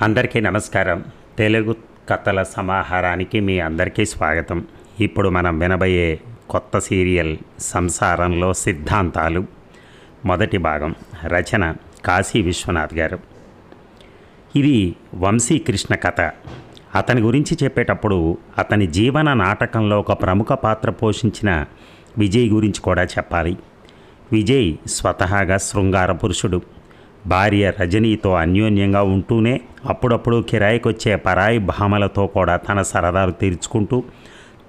అందరికీ నమస్కారం. తెలుగు కథల సమాహారానికి మీ అందరికీ స్వాగతం. ఇప్పుడు మనం వినబోయే కొత్త సీరియల్ సంసారంలో సిద్ధాంతాలు. మొదటి భాగం రచన కాశీ విశ్వనాథ్ గారు. ఇది వంశీకృష్ణ కథ. అతని గురించి చెప్పేటప్పుడు అతని జీవన నాటకంలో ఒక ప్రముఖ పాత్ర పోషించిన విజయ్ గురించి కూడా చెప్పాలి. విజయ్ స్వతహాగా శృంగార పురుషుడు. భార్య రజనీతో అన్యోన్యంగా ఉంటూనే అప్పుడప్పుడు కిరాయికొచ్చే పరాయి భామలతో కూడా తన సరదాలు తీర్చుకుంటూ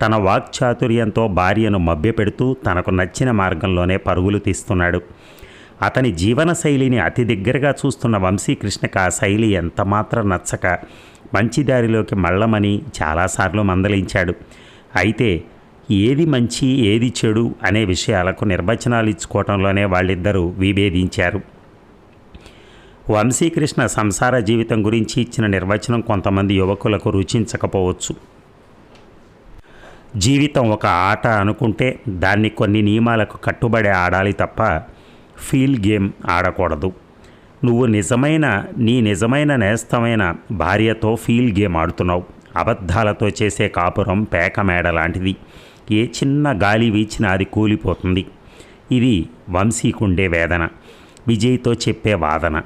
తన వాక్చాతుర్యంతో భార్యను మభ్యపెడుతూ తనకు నచ్చిన మార్గంలోనే పరుగులు తీస్తున్నాడు. అతని జీవన శైలిని అతి దగ్గరగా చూస్తున్న వంశీకృష్ణకు ఆ శైలి ఎంతమాత్రం నచ్చక మంచి దారిలోకి మళ్ళమని చాలాసార్లు మందలించాడు. అయితే ఏది మంచి ఏది చెడు అనే విషయాలకు నిర్వచనాలు ఇచ్చుకోవటంలోనే వాళ్ళిద్దరూ విభేదించారు. వంశీకృష్ణ సంసార జీవితం గురించి ఇచ్చిన నిర్వచనం కొంతమంది యువకులకు రుచించకపోవచ్చు. జీవితం ఒక ఆట అనుకుంటే దాన్ని కొన్ని నియమాలకు కట్టుబడి ఆడాలి తప్ప ఫీల్ గేమ్ ఆడకూడదు. నువ్వు నిజమైన నీ నిజమైన నేస్తమైన భార్యతో ఫీల్ గేమ్ ఆడుతున్నావు. అబద్ధాలతో చేసే కాపురం పేక మేడ లాంటిది. ఏ చిన్న గాలి వీచినా అది కూలిపోతుంది. ఇది వంశీకుండే వేదన. విజయ్తో చెప్పే వాదన.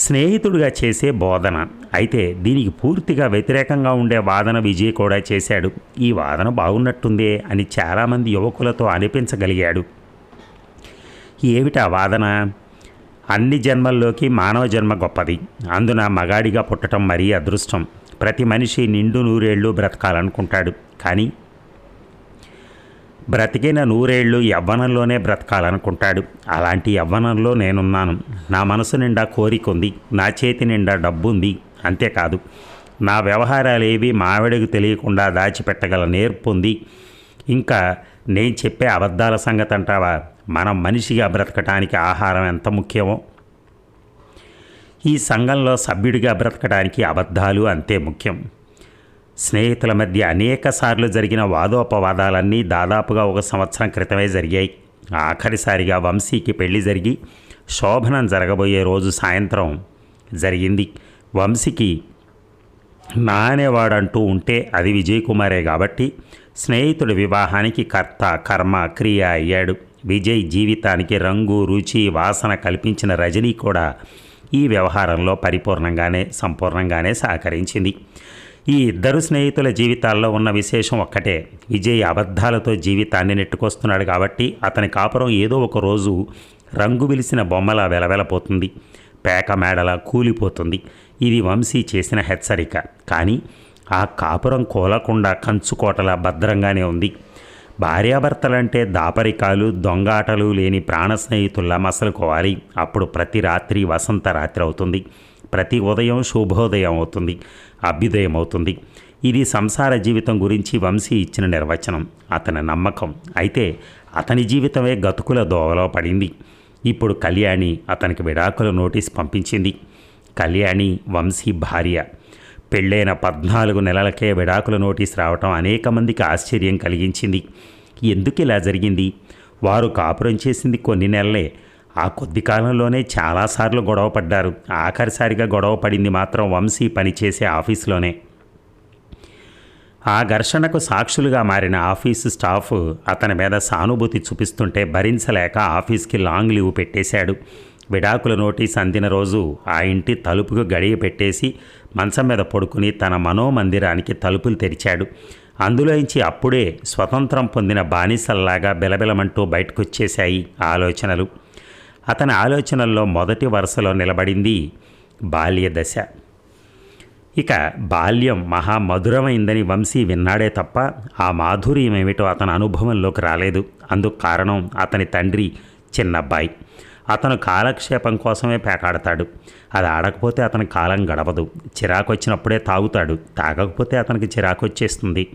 స్నేహితుడిగా చేసే బోధన. అయితే దీనికి పూర్తిగా వ్యతిరేకంగా ఉండే వాదన విజయ్ కూడా చేశాడు. ఈ వాదన బాగున్నట్టుందే అని చాలామంది యువకులతో అనిపించగలిగాడు. ఏమిటా వాదన? అన్ని జన్మల్లోకి మానవ జన్మ గొప్పది. అందున మగాడిగా పుట్టడం మరీ అదృష్టం. ప్రతి మనిషి నిండు నూరేళ్ళు బ్రతకాలనుకుంటాడు. కానీ బ్రతికిన నూరేళ్ళు యవ్వనంలోనే బ్రతకాలనుకుంటాడు. అలాంటి యవ్వనంలో నేనున్నాను. నా మనసు నిండా కోరిక ఉంది నా చేతి నిండా డబ్బుంది. అంతేకాదు నా వ్యవహారాలు ఏవి తెలియకుండా దాచిపెట్టగల నేర్పు ఉంది ఇంకా నేను చెప్పే అబద్ధాల సంగతి అంటావా మనం మనిషిగా బ్రతకటానికి ఆహారం ఎంత ముఖ్యమో? ఈ సంఘంలో సభ్యుడిగా బ్రతకడానికి అబద్ధాలు అంతే ముఖ్యం. స్నేహితుల మధ్య అనేకసార్లు జరిగిన వాదోపవాదాలన్నీ దాదాపుగా ఒక సంవత్సరం క్రితమే జరిగాయి. ఆఖరిసారిగా వంశీకి పెళ్ళి జరిగి శోభనం జరగబోయే రోజు సాయంత్రం జరిగింది. వంశీకి నా అనేవాడంటూ ఉంటే అది విజయ్ కుమారే కాబట్టి స్నేహితుడి వివాహానికి కర్త కర్మ క్రియ అయ్యాడు. విజయ్ జీవితానికి రంగు రుచి వాసన కల్పించిన రజనీ కూడా ఈ వ్యవహారంలో పరిపూర్ణంగానే సంపూర్ణంగానే సహకరించింది. ఈ ఇద్దరు స్నేహితుల జీవితాల్లో ఉన్న విశేషం ఒక్కటే. విజయ్ అబద్ధాలతో జీవితాన్ని నెట్టుకొస్తున్నాడు కాబట్టి అతని కాపురం ఏదో ఒక రోజు రంగు విలిసిన బొమ్మలా వెలవెలపోతుంది. పేక మేడలా కూలిపోతుంది. ఇది వంశీ చేసిన హెచ్చరిక. కానీ ఆ కాపురం కూలకుండా కంచుకోటలా భద్రంగానే ఉంది. భార్యాభర్తలంటే దాపరికాలు దొంగాటలు లేని ప్రాణ స్నేహితుల్లా మసలుకోవాలి. అప్పుడు ప్రతి రాత్రి వసంత రాత్రి అవుతుంది. ప్రతి ఉదయం శుభోదయం అవుతుంది అభ్యుదయం అవుతుంది. ఇది సంసార జీవితం గురించి వంశీ ఇచ్చిన నిర్వచనం అతని నమ్మకం. అయితే అతని జీవితమే గతుకుల దోవలో పడింది. ఇప్పుడు కళ్యాణి అతనికి విడాకుల నోటీస్ పంపించింది. కళ్యాణి వంశీ భార్య. పెళ్ళైన పద్నాలుగు నెలలకే విడాకుల నోటీస్ రావటం అనేక మందికి ఆశ్చర్యం కలిగించింది. ఎందుకు ఇలా జరిగింది? వారు కాపురం చేసింది కొన్ని నెలలే. ఆ కొద్ది కాలంలోనే చాలాసార్లు గొడవ పడ్డారు. ఆఖరిసారిగా గొడవ పడింది మాత్రం వంశీ పనిచేసే ఆఫీసులోనే. ఆ ఘర్షణకు సాక్షులుగా మారిన ఆఫీసు స్టాఫ్ అతని మీద సానుభూతి చూపిస్తుంటే భరించలేక ఆఫీస్కి లాంగ్ లీవ్ పెట్టేశాడు. విడాకుల నోటీస్ అందిన రోజు ఆ ఇంటి తలుపుకు గడియ పెట్టేసి మంచం మీద పడుకుని తన మనోమందిరానికి తలుపులు తెరిచాడు. అందులోంచి అప్పుడే స్వతంత్రం పొందిన బానిసల్లాగా బిలబిలమంటూ బయటకొచ్చేశాయి ఆలోచనలు. అతని ఆలోచనల్లో మొదటి వరుసలో నిలబడింది బాల్య దశ. ఇక బాల్యం మహా మధురమైందని వంశీ విన్నాడే తప్ప ఆ మాధుర్యం ఏమిటో అతని అనుభవంలోకి రాలేదు. అందుకు కారణం అతని తండ్రి చిన్నబ్బాయి. అతను కాలక్షేపం కోసమే పేకాడతాడు. అది ఆడకపోతే అతని కాలం గడవదు. చిరాకు వచ్చినప్పుడే తాగుతాడు. తాగకపోతే అతనికి చిరాకు వచ్చేస్తుంది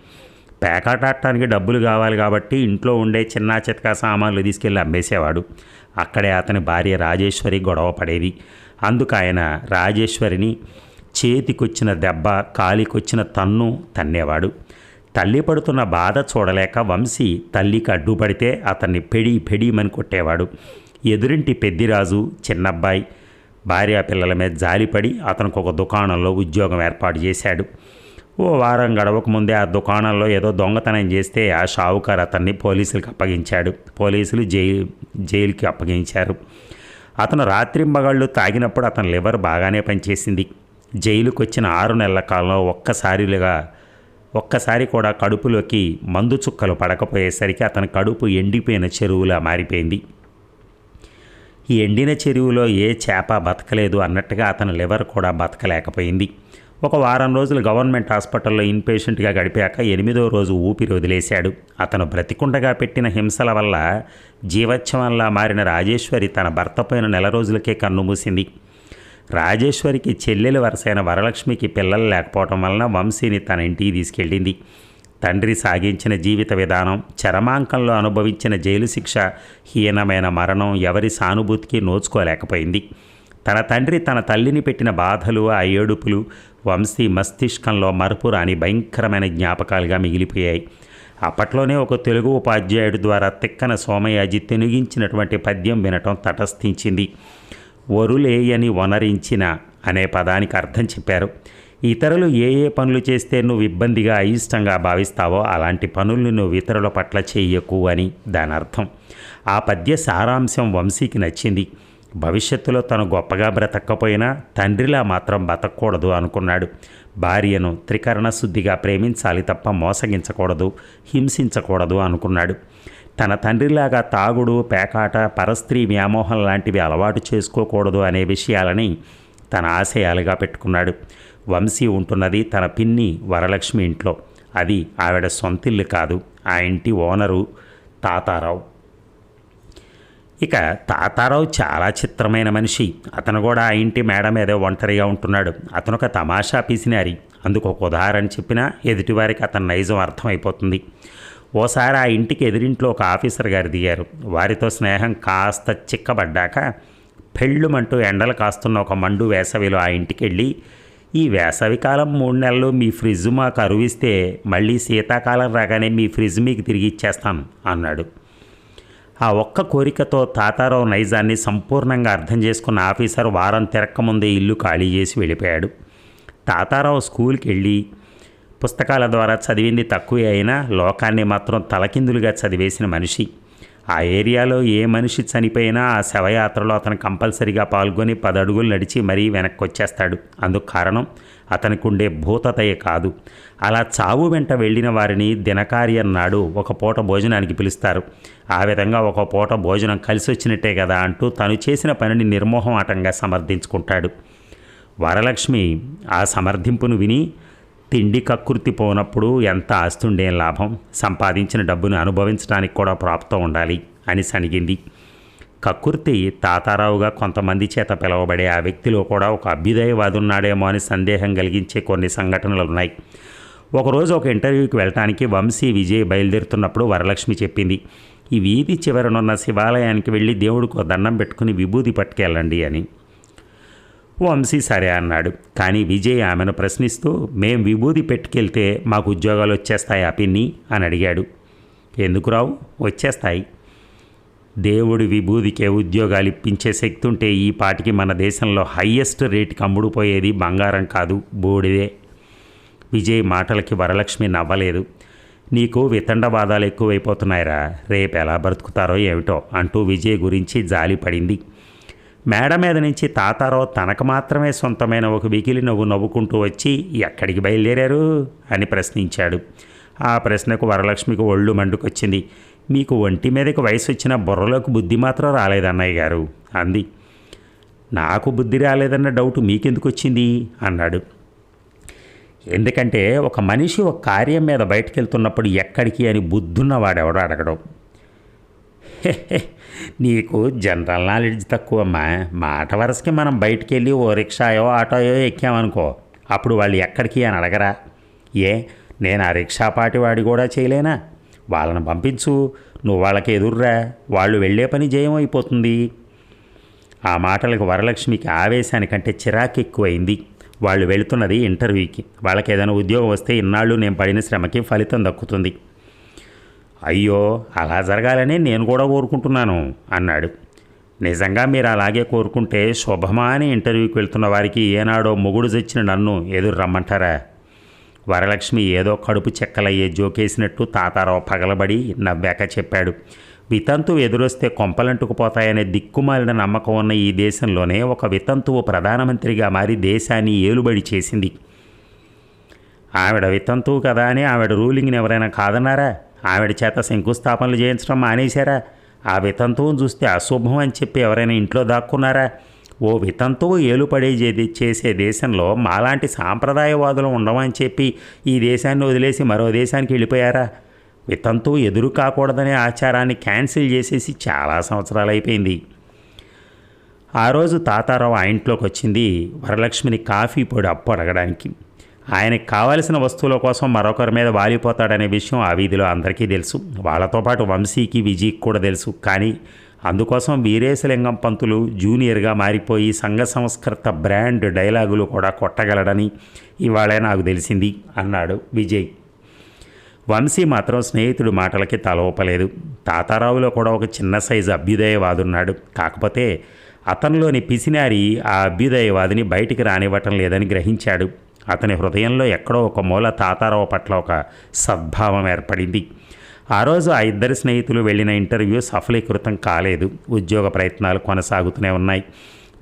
డబ్బులు కావాలి కాబట్టి ఇంట్లో ఉండే చిన్న చితకా సామాన్లు తీసుకెళ్ళి అమ్మేసేవాడు. అక్కడే అతని భార్య రాజేశ్వరి గొడవ పడేది. అందుకు ఆయన రాజేశ్వరిని చేతికొచ్చిన దెబ్బ కాలికొచ్చిన తన్ను తన్నేవాడు. తల్లి పడుతున్న బాధ చూడలేక వంశీ తల్లికి అడ్డుపడితే అతన్ని పెడి పెడిమని కొట్టేవాడు. ఎదురింటి పెద్దిరాజు చిన్నబ్బాయి భార్య పిల్లల మీద జాలిపడి అతనికి ఒక దుకాణంలో ఉద్యోగం ఏర్పాటు చేశాడు. ఓ వారం గడవక ముందే ఆ దుకాణంలో ఏదో దొంగతనం చేస్తే ఆ షావుకారు అతన్ని పోలీసులకు అప్పగించాడు. పోలీసులు జైలు జైలుకి అప్పగించారు. అతను రాత్రింబగళ్ళు తాగినప్పుడు అతని లివర్ బాగానే పనిచేసింది. జైలుకు వచ్చిన ఆరు నెలల కాలంలో ఒక్కసారిగా ఒక్కసారి కూడా కడుపులోకి మందు చుక్కలు పడకపోయేసరికి అతని కడుపు ఎండిపోయిన చెరువులా మారిపోయింది. ఈ ఎండిన చెరువులో ఏ చేప బతకలేదు అన్నట్టుగా అతని లివర్ కూడా బతకలేకపోయింది. ఒక వారం రోజులు గవర్నమెంట్ హాస్పిటల్లో ఇన్పేషెంట్గా గడిపాక ఎనిమిదో రోజు ఊపిరి వదిలేశాడు. అతను బ్రతికుండగా పెట్టిన హింసల వల్ల జీవత్సవంలా మారిన రాజేశ్వరి తన భర్తపైన నెల రోజులకే కన్నుమూసింది రాజేశ్వరికి చెల్లెలు వరసైన వరలక్ష్మికి పిల్లలు లేకపోవటం వలన వంశీని తన ఇంటికి తీసుకెళ్ళింది. తండ్రి సాగించిన జీవిత విధానం చరమాంకంలో అనుభవించిన జైలు శిక్ష హీనమైన మరణం ఎవరి సానుభూతికి నోచుకోలేకపోయింది. తన తండ్రి తన తల్లిని పెట్టిన బాధలు ఆ ఏడుపులు వంశీ మస్తిష్కంలో మరపురాని భయంకరమైన జ్ఞాపకాలుగా మిగిలిపోయాయి. అప్పట్లోనే ఒక తెలుగు ఉపాధ్యాయుడి ద్వారా తిక్కన సోమయాజి తెనుగించినటువంటి పద్యం వినటం తటస్థించింది. వరులేయని వనరించిన అనే పదానికి అర్థం చెప్పారు. ఇతరులు ఏ ఏ పనులు చేస్తే నువ్వు ఇబ్బందిగా అయిష్టంగా భావిస్తావో అలాంటి పనుల్ని నువ్వు ఇతరుల పట్ల చెయ్యకు అని దాని అర్థం. ఆ పద్య సారాంశం వంశీకి నచ్చింది. భవిష్యత్తులో తను గొప్పగా బ్రతక్కపోయినా తండ్రిలా మాత్రం బతకూడదు అనుకున్నాడు. భార్యను త్రికరణ శుద్ధిగా ప్రేమించాలి తప్ప మోసగించకూడదు హింసించకూడదు అనుకున్నాడు. తన తండ్రిలాగా తాగుడు పేకాట పరస్త్రీ వ్యామోహం లాంటివి అలవాటు చేసుకోకూడదు అనే విషయాలని తన ఆశయాలుగా పెట్టుకున్నాడు. వంశీ ఉంటున్నది తన పిన్ని వరలక్ష్మి ఇంట్లో. అది ఆవిడ సొంతిల్లు కాదు. ఆ ఇంటి ఓనరు తాతారావు. ఇక తాతారావు చాలా చిత్రమైన మనిషి. అతను కూడా ఆ ఇంటి మేడ మీద ఒంటరిగా ఉంటున్నాడు. అతను ఒక తమాషా పీసినారి. అందుకు ఒక ఉదాహరణ చెప్పినా ఎదుటివారికి అతని నైజం అర్థమైపోతుంది. ఓసారి ఆ ఇంటికి ఎదురింట్లో ఒక ఆఫీసర్ గారు దిగారు. వారితో స్నేహం కాస్త చిక్కబడ్డాక పెళ్ళుమంటూ ఎండలు కాస్తున్న ఒక మండు వేసవిలో ఆ ఇంటికి వెళ్ళి ఈ వేసవికాలం మూడు నెలలు మీ ఫ్రిడ్జ్ మాకు అరువిస్తే మళ్ళీ శీతాకాలం రాగానే మీ ఫ్రిడ్జ్ మీకు తిరిగి ఇచ్చేస్తాను అన్నాడు. ఆ ఒక్క కోరికతో తాతారావు నైజాన్ని సంపూర్ణంగా అర్థం చేసుకున్న ఆఫీసర్ వారం తిరక్కముందే ఇల్లు ఖాళీ చేసి వెళ్ళిపోయాడు. తాతారావు స్కూల్కి వెళ్ళి పుస్తకాల ద్వారా చదివింది తక్కువే అయినా లోకాన్ని మాత్రం తలకిందులుగా చదివేసిన మనిషి. ఆ ఏరియాలో ఏ మనిషి చనిపోయినా ఆ శవయాత్రలో అతను కంపల్సరిగా పాల్గొని పదడుగులు నడిచి మరీ వెనక్కి వచ్చేస్తాడు అందుకు కారణం అతనికి ఉండే భూతతయ కాదు. అలా చావు వెంట వెళ్ళిన వారిని దినకార్యం నాడు ఒక పూట భోజనానికి పిలుస్తారు. ఆ విధంగా ఒక పూట భోజనం కలిసి వచ్చినట్టే కదా అంటూ తను చేసిన పనిని నిర్మోహమాటంగా సమర్థించుకుంటాడు. వరలక్ష్మి ఆ సమర్థింపును విని తిండి కక్కుర్తి పోనప్పుడు ఎంత ఆస్తుండేం లాభం? సంపాదించిన డబ్బును అనుభవించడానికి కూడా ప్రాప్తం ఉండాలి అని సనిగింది. కక్కుర్తి తాతారావుగా కొంతమంది చేత పిలువబడే ఆ వ్యక్తిలో కూడా ఒక అభ్యుదయవాదున్నాడేమో అని సందేహం కలిగించే కొన్ని సంఘటనలు ఉన్నాయి ఒకరోజు ఒక ఇంటర్వ్యూకి వెళ్ళటానికి వంశీ విజయ్ బయలుదేరుతున్నప్పుడు వరలక్ష్మి చెప్పింది ఈ వీధి చివరనున్న శివాలయానికి వెళ్ళి దేవుడికి దండం పెట్టుకుని విభూది పట్టుకెళ్ళండి అని. వంశీ సరే అన్నాడు. కానీ విజయ్ ఆమెను ప్రశ్నిస్తూ మేం విభూది పెట్టుకెళ్తే మాకు ఉద్యోగాలు వచ్చేస్తాయి ఆ పిన్ని? అని అడిగాడు. ఎందుకు రావు వచ్చేస్తాయి. దేవుడి విభూదికే ఉద్యోగాలు ఇప్పించే శక్తి ఉంటే ఈ పాటికి మన దేశంలో హయ్యెస్ట్ రేటుకి అమ్ముడుపోయేది బంగారం కాదు బూడిదే. విజయ్ మాటలకి వరలక్ష్మి నవ్వలేదు. నీకు వితండవాదాలు ఎక్కువైపోతున్నాయిరా రేపు ఎలా బ్రతుకుతారో ఏమిటో అంటూ విజయ్ గురించి జాలి పడింది. మేడ మీద నుంచి తాతారో తనకు మాత్రమే సొంతమైన ఒక వికిలి నవ్వు నవ్వుకుంటూ వచ్చి ఎక్కడికి బయలుదేరారు? అని ప్రశ్నించాడు. ఆ ప్రశ్నకు వరలక్ష్మికి ఒళ్ళు మండుకొచ్చింది. మీకు ఒంటి మీదకి వయసు వచ్చిన బుర్రలోకి బుద్ధి మాత్రం రాలేదన్నయ్య గారు అంది. నాకు బుద్ధి రాలేదన్న డౌట్ మీకెందుకు వచ్చింది అన్నాడు. ఎందుకంటే ఒక మనిషి ఒక కార్యం మీద బయటకు వెళ్తున్నప్పుడు ఎక్కడికి అని బుద్ధున్నవాడెవడో అడగడం. నీకు జనరల్ నాలెడ్జ్ తక్కువమ్మా మాట వరుసకి మనం బయటికి వెళ్ళి ఓ రిక్షాయో ఆటోయో ఎక్కామనుకో అప్పుడు వాళ్ళు ఎక్కడికి అని అడగరా? ఏ నేను ఆ రిక్షా పాటి వాడి కూడా చేయలేనా? వాళ్ళని పంపించు నువ్వు వాళ్ళకి ఎదుర్రా వాళ్ళు వెళ్ళే పని జయం అయిపోతుంది ఆ మాటలకు వరలక్ష్మికి ఆవేశానికంటే చిరాకు ఎక్కువైంది. వాళ్ళు వెళుతున్నది ఇంటర్వ్యూకి. వాళ్ళకి ఏదైనా ఉద్యోగం వస్తే ఇన్నాళ్ళు నేను పడిన శ్రమకి ఫలితం దక్కుతుంది. అయ్యో అలా జరగాలని నేను కూడా కోరుకుంటున్నాను అన్నాడు. నిజంగా మీరు అలాగే కోరుకుంటే శుభమా అని ఇంటర్వ్యూకి వెళ్తున్న వారికి ఏనాడో మొగుడు తెచ్చిన నన్ను ఎదురు రమ్మంటారా? వరలక్ష్మి ఏదో కడుపు చెక్కలయ్యే జోకేసినట్టు తాతారావు పగలబడి నవ్వాక చెప్పాడు. వితంతు ఎదురొస్తే కొంపలంటుకుపోతాయనే దిక్కుమాలిన నమ్మకం ఉన్న ఈ దేశంలోనే ఒక వితంతువు ప్రధానమంత్రిగా మారి దేశాన్ని ఏలుబడి చేసింది. ఆవిడ వితంతువు కదా అని ఆవిడ రూలింగ్ని ఎవరైనా కాదన్నారా? ఆవిడ చేత శంకుస్థాపనలు చేయించడం మానేశారా? ఆ వితంతువును చూస్తే అశుభం అని చెప్పి ఎవరైనా ఇంట్లో దాక్కున్నారా? ఓ వితంతువు ఏలుపడే చేసే దేశంలో మాలాంటి సాంప్రదాయవాదులు ఉండమని చెప్పి ఈ దేశాన్ని వదిలేసి మరో దేశానికి వెళ్ళిపోయారా? వితంతువు ఎదురు కాకూడదనే ఆచారాన్ని క్యాన్సిల్ చేసేసి చాలా సంవత్సరాలు అయిపోయింది ఆ రోజు తాతారావు ఆ ఇంట్లోకి వచ్చింది వరలక్ష్మిని కాఫీ పొడి అప్పు అడగడానికి. ఆయనకి కావలసిన వస్తువుల కోసం మరొకరి మీద వాలిపోతాడనే విషయం ఆ వీధిలో అందరికీ తెలుసు. వాళ్ళతో పాటు వంశీకి విజయ్కి కూడా తెలుసు. కానీ అందుకోసం వీరేశలింగం పంతులు జూనియర్గా మారిపోయి సంఘ సంస్కృత బ్రాండ్ డైలాగులు కూడా కొట్టగలడని ఇవాళే నాకు తెలిసింది అన్నాడు విజయ్. వంశీ మాత్రం స్నేహితుడి మాటలకి తలవపలేదు తాతారావులో కూడా ఒక చిన్న సైజు అభ్యుదయవాదున్నాడు. కాకపోతే అతనిలోని పిసినారి ఆ అభ్యుదయవాదిని బయటికి రానివ్వటం లేదని గ్రహించాడు. అతని హృదయంలో ఎక్కడో ఒక మూల తాతారావు పట్ల ఒక సద్భావం ఏర్పడింది. ఆ రోజు ఆ ఇద్దరు స్నేహితులు వెళ్ళిన ఇంటర్వ్యూ సఫలీకృతం కాలేదు. ఉద్యోగ ప్రయత్నాలు కొనసాగుతూనే ఉన్నాయి.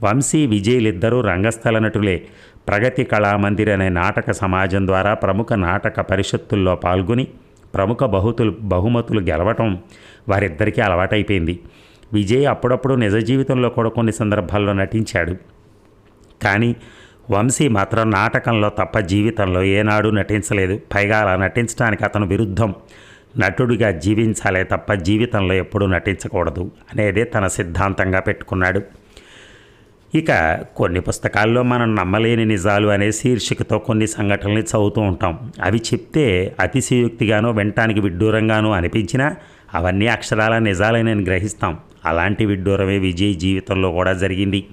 వంశీ విజయ్లిద్దరూ రంగస్థల నటులే. ప్రగతి కళామందిర్ అనే నాటక సమాజం ద్వారా ప్రముఖ నాటక పరిషత్తుల్లో పాల్గొని ప్రముఖ బహుతులు బహుమతులు గెలవటం వారిద్దరికీ అలవాటైపోయింది. విజయ్ అప్పుడప్పుడు నిజ జీవితంలో కూడా కొన్ని సందర్భాల్లో నటించాడు. కానీ వంశీ మాత్రం నాటకంలో తప్ప జీవితంలో ఏనాడు నటించలేదు. పైగా అలా నటించడానికి అతను విరుద్ధం. నటుడిగా జీవించాలే తప్ప జీవితంలో ఎప్పుడూ నటించకూడదు అనేది తన సిద్ధాంతంగా పెట్టుకున్నాడు. ఇక కొన్ని పుస్తకాల్లో మనం నమ్మలేని నిజాలు అనే శీర్షికతో కొన్ని సంఘటనల్ని చదువుతూ ఉంటాం. అవి చెప్తే అతిశయోక్తిగానో వినటానికి విడ్డూరంగానో అనిపించినా అవన్నీ అక్షరాల నిజాలని గ్రహిస్తాం. అలాంటి విడ్డూరమే విజయ్ జీవితంలో కూడా జరిగింది.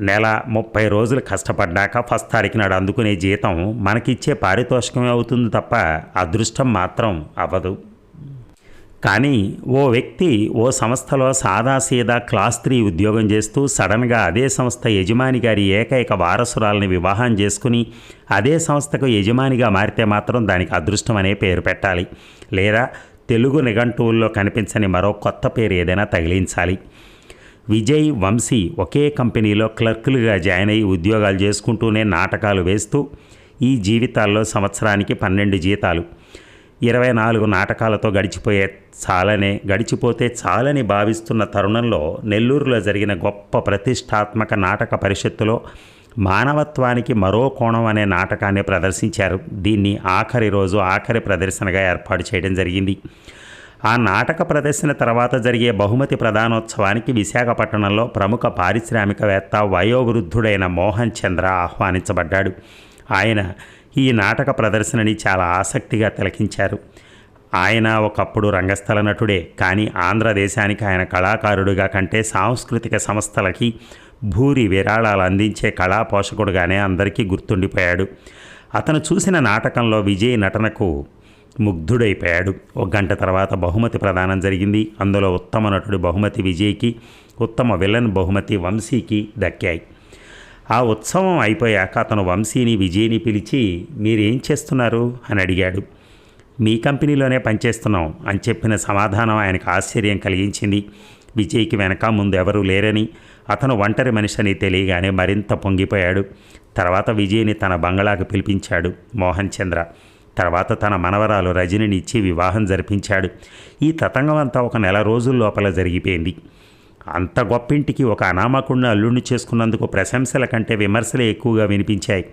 నెల ముప్పై రోజులు కష్టపడ్డాక ఫస్ట్ తారీఖు నాడు అందుకునే జీతం మనకిచ్చే పారితోషికమే అవుతుంది తప్ప అదృష్టం మాత్రం అవ్వదు. కానీ ఓ వ్యక్తి ఓ సంస్థలో సాదాసీదా క్లాస్ త్రీ ఉద్యోగం చేస్తూ సడన్గా అదే సంస్థ యజమాని గారి ఏకైక వారసురాలని వివాహం చేసుకుని అదే సంస్థకు యజమానిగా మారితే మాత్రం దానికి అదృష్టం అనే పేరు పెట్టాలి. లేదా తెలుగు నిఘంటువుల్లో కనిపించని మరో కొత్త పేరు ఏదైనా తగిలించాలి. విజయ్ వంశీ ఒకే కంపెనీలో క్లర్కులుగా జాయిన్ అయ్యి ఉద్యోగాలు చేసుకుంటూనే నాటకాలు వేస్తూ ఈ జీవితాల్లో సంవత్సరానికి పన్నెండు జీతాలు. ఇరవై నాలుగు నాటకాలతో గడిచిపోయే చాలనే గడిచిపోతే చాలని భావిస్తున్న తరుణంలో నెల్లూరులో జరిగిన గొప్ప ప్రతిష్టాత్మక నాటక పరిషత్తులో మానవత్వానికి మరో కోణం అనే నాటకాన్ని ప్రదర్శించారు. దీన్ని ఆఖరి రోజు ఆఖరి ప్రదర్శనగా ఏర్పాటు చేయడం జరిగింది. ఆ నాటక ప్రదర్శన తర్వాత జరిగే బహుమతి ప్రధానోత్సవానికి విశాఖపట్నంలో ప్రముఖ పారిశ్రామికవేత్త వయోవృద్ధుడైన మోహన్ చంద్ర ఆహ్వానించబడ్డాడు. ఆయన ఈ నాటక ప్రదర్శనని చాలా ఆసక్తిగా తిలకించారు. ఆయన ఒకప్పుడు రంగస్థల నటుడే కానీ ఆంధ్రదేశానికి ఆయన కళాకారుడిగా కంటే సాంస్కృతిక సంస్థలకి భూరి విరాళాలు అందించే కళా పోషకుడుగానే అందరికీ గుర్తుండిపోయాడు. అతను చూసిన నాటకంలో విజయ్ నటనకు ముగ్ధుడైపోయాడు. ఒక గంట తర్వాత బహుమతి ప్రదానం జరిగింది. అందులో ఉత్తమ నటుడి బహుమతి విజయ్కి ఉత్తమ విలన్ బహుమతి వంశీకి దక్కాయి. ఆ ఉత్సవం అయిపోయాక అతను వంశీని విజయ్ని పిలిచి మీరేం చేస్తున్నారు? అని అడిగాడు. మీ కంపెనీలోనే పనిచేస్తున్నాం అని చెప్పిన సమాధానం ఆయనకు ఆశ్చర్యం కలిగించింది. విజయ్కి వెనక ముందు ఎవరూ లేరని అతను ఒంటరి మనిషిని తెలియగానే మరింత పొంగిపోయాడు. తర్వాత విజయ్ని తన బంగళాకు పిలిపించాడు మోహన్ చంద్ర. తర్వాత తన మనవరాలు రజనిని ఇచ్చి వివాహం జరిపించాడు. ఈ తతంగం అంతా ఒక నెల రోజుల లోపల జరిగిపోయింది. అంత గొప్పింటికి ఒక అనామకుడిని అల్లుడిని చేసుకున్నందుకు ప్రశంసల కంటే విమర్శలే ఎక్కువగా వినిపించాయి.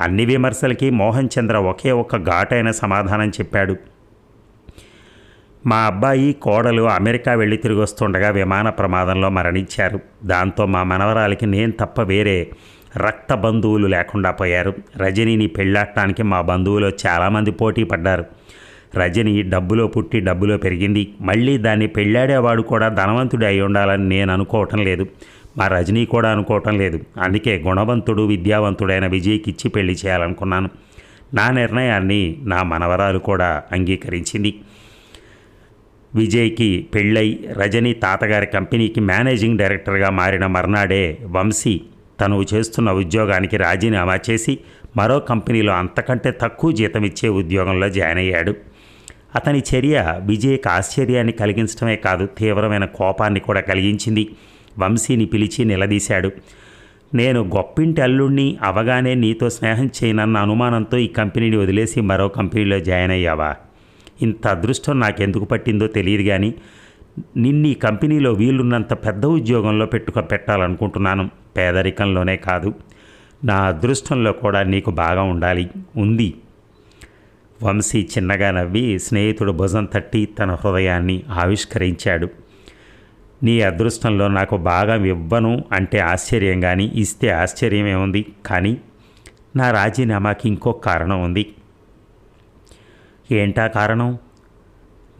అన్ని విమర్శలకి మోహన్ చంద్ర ఒకే ఒక్క ఘాటైన సమాధానం చెప్పాడు. మా అబ్బాయి కోడలు అమెరికా వెళ్ళి తిరిగి వస్తుండగా విమాన ప్రమాదంలో మరణించారు. దాంతో మా మనవరాలకి నేను తప్ప వేరే రక్త బంధువులు లేకుండా పోయారు. రజనీని పెళ్ళాడటానికి మా బంధువులు చాలామంది పోటీ పడ్డారు. రజని డబ్బులో పుట్టి డబ్బులో పెరిగింది. మళ్ళీ దాన్ని పెళ్ళాడేవాడు కూడా ధనవంతుడు అయి ఉండాలని నేను అనుకోవటం లేదు. మా రజనీ కూడా అనుకోవటం లేదు. అందుకే గుణవంతుడు విద్యావంతుడైన విజయ్కి ఇచ్చి పెళ్ళి చేయాలనుకున్నాను. నా నిర్ణయాన్ని నా మనవరాలు కూడా అంగీకరించింది. విజయ్కి పెళ్ళై రజనీ తాతగారి కంపెనీకి మేనేజింగ్ డైరెక్టర్గా మారిన మర్నాడే వంశీ తను చేస్తున్న ఉద్యోగానికి రాజీనామా చేసి మరో కంపెనీలో అంతకంటే తక్కువ జీతం ఇచ్చే ఉద్యోగంలో జాయిన్ అయ్యాడు. అతని చర్య విజయ్కి ఆశ్చర్యాన్ని కలిగించడమే కాదు తీవ్రమైన కోపాన్ని కూడా కలిగించింది. వంశీని పిలిచి నిలదీశాడు. నేను గొప్పింటి అల్లుణ్ణి అవగానే నీతో స్నేహం చేయనన్న అనుమానంతో ఈ కంపెనీని వదిలేసి మరో కంపెనీలో జాయిన్ అయ్యావా? ఇంత అదృష్టం నాకెందుకు పట్టిందో తెలియదు కానీ నిన్ను ఈ కంపెనీలో వీలున్నంత పెద్ద ఉద్యోగంలో పెట్టుక పెట్టాలనుకుంటున్నాను. పేదరికంలోనే కాదు. నా అదృష్టంలో కూడా నీకు బాగా ఉండాలి. ఉంది. వంశీ చిన్నగా నవ్వి స్నేహితుడు భుజం తట్టి తన హృదయాన్ని ఆవిష్కరించాడు. నీ అదృష్టంలో నాకు భాగం ఇవ్వను అంటే ఆశ్చర్యం కానీ ఇస్తే ఆశ్చర్యమే ఉంది. కానీ నా రాజీనామాకి ఇంకో కారణం ఉంది. ఏంటా కారణం?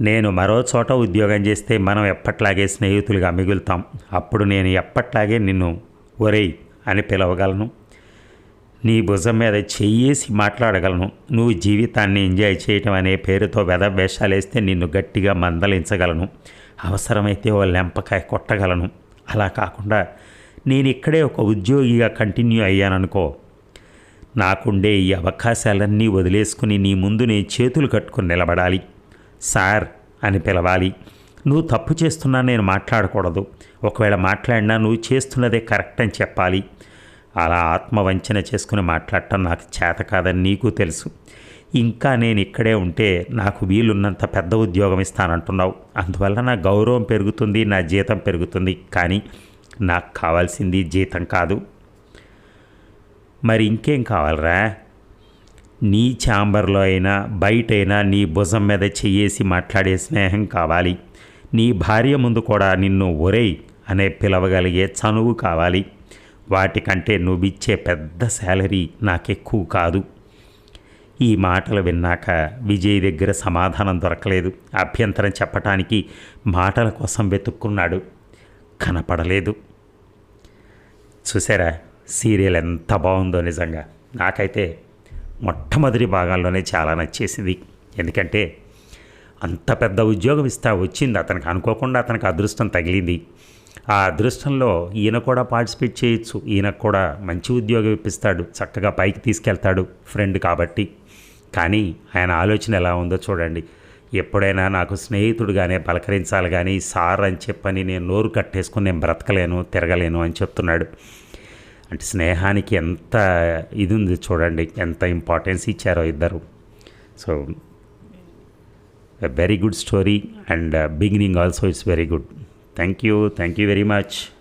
నేను మరో చోట ఉద్యోగం చేస్తే మనం ఎప్పట్లాగే స్నేహితులుగా మిగులుతాం. అప్పుడు నేను ఎప్పట్లాగే నిన్ను ఒరేయ్ అని పిలవగలను. నీ భుజం మీద చెయ్యేసి మాట్లాడగలను. నువ్వు జీవితాన్ని ఎంజాయ్ చేయటం అనే పేరుతో వేస్తే నిన్ను గట్టిగా మందలించగలను. అవసరమైతే ఓ లెంపకాయ కొట్టగలను. అలా కాకుండా నేను ఇక్కడే ఒక ఉద్యోగిగా కంటిన్యూ అయ్యాననుకో. నాకుండే ఈ అవకాశాలన్నీ వదిలేసుకుని నీ ముందు నేను చేతులు కట్టుకుని నిలబడాలి. సార్ అని పిలవాలి. నువ్వు తప్పు చేస్తున్నా నేను మాట్లాడకూడదు. ఒకవేళ మాట్లాడినా నువ్వు చేస్తున్నదే కరెక్ట్ అని చెప్పాలి. అలా ఆత్మవంచన చేసుకుని మాట్లాడటం నాకు చేత కాదని నీకు తెలుసు. ఇంకా నేను ఇక్కడే ఉంటే నాకు వీలున్నంత పెద్ద ఉద్యోగం ఇస్తానంటున్నావు. అందువల్ల నా గౌరవం పెరుగుతుంది నా జీతం పెరుగుతుంది. కానీ నాకు కావాల్సింది జీతం కాదు. మరి ఇంకేం కావాలరా? నీ ఛాంబర్లో అయినా బయటైనా నీ భుజం మీద చెయ్యేసి మాట్లాడే స్నేహం కావాలి. నీ భార్య ముందు కూడా నిన్ను ఒరేయ్ అనే పిలవగలిగే చనువు కావాలి. వాటికంటే నువ్విచ్చే పెద్ద శాలరీ నాకెక్కువ కాదు. ఈ మాటలు విన్నాక విజయ్ దగ్గర సమాధానం దొరకలేదు. అభ్యంతరం చెప్పటానికి మాటల కోసం వెతుక్కున్నాడు. కనపడలేదు. చూసారా సీరియల్ ఎంత బాగుందో నిజంగా. నాకైతే మొట్టమొదటి భాగంలోనే చాలా నచ్చేసింది. ఎందుకంటే అంత పెద్ద ఉద్యోగం ఇస్తా వచ్చింది. అతనికి అనుకోకుండా అతనికి అదృష్టం తగిలింది. ఆ అదృష్టంలో ఈయన కూడా పార్టిసిపేట్ చేయొచ్చు. ఈయనకు కూడా మంచి ఉద్యోగం ఇప్పిస్తాడు. చక్కగా పైకి తీసుకెళ్తాడు ఫ్రెండ్ కాబట్టి. కానీ ఆయన ఆలోచన ఎలా ఉందో చూడండి. ఎప్పుడైనా నాకు స్నేహితుడుగానే పలకరించాలి కానీ సార్ అని చెప్పని నేను నోరు కట్టేసుకుని నేను బ్రతకలేను తిరగలేను అని చెప్తున్నాడు. అంటే స్నేహానికి ఎంత ఇది ఉంది చూడండి. ఎంత ఇంపార్టెన్స్ ఇచ్చారో ఇద్దరు. So a very good story and uh, beginning also it's very good. Thank you. Thank you very much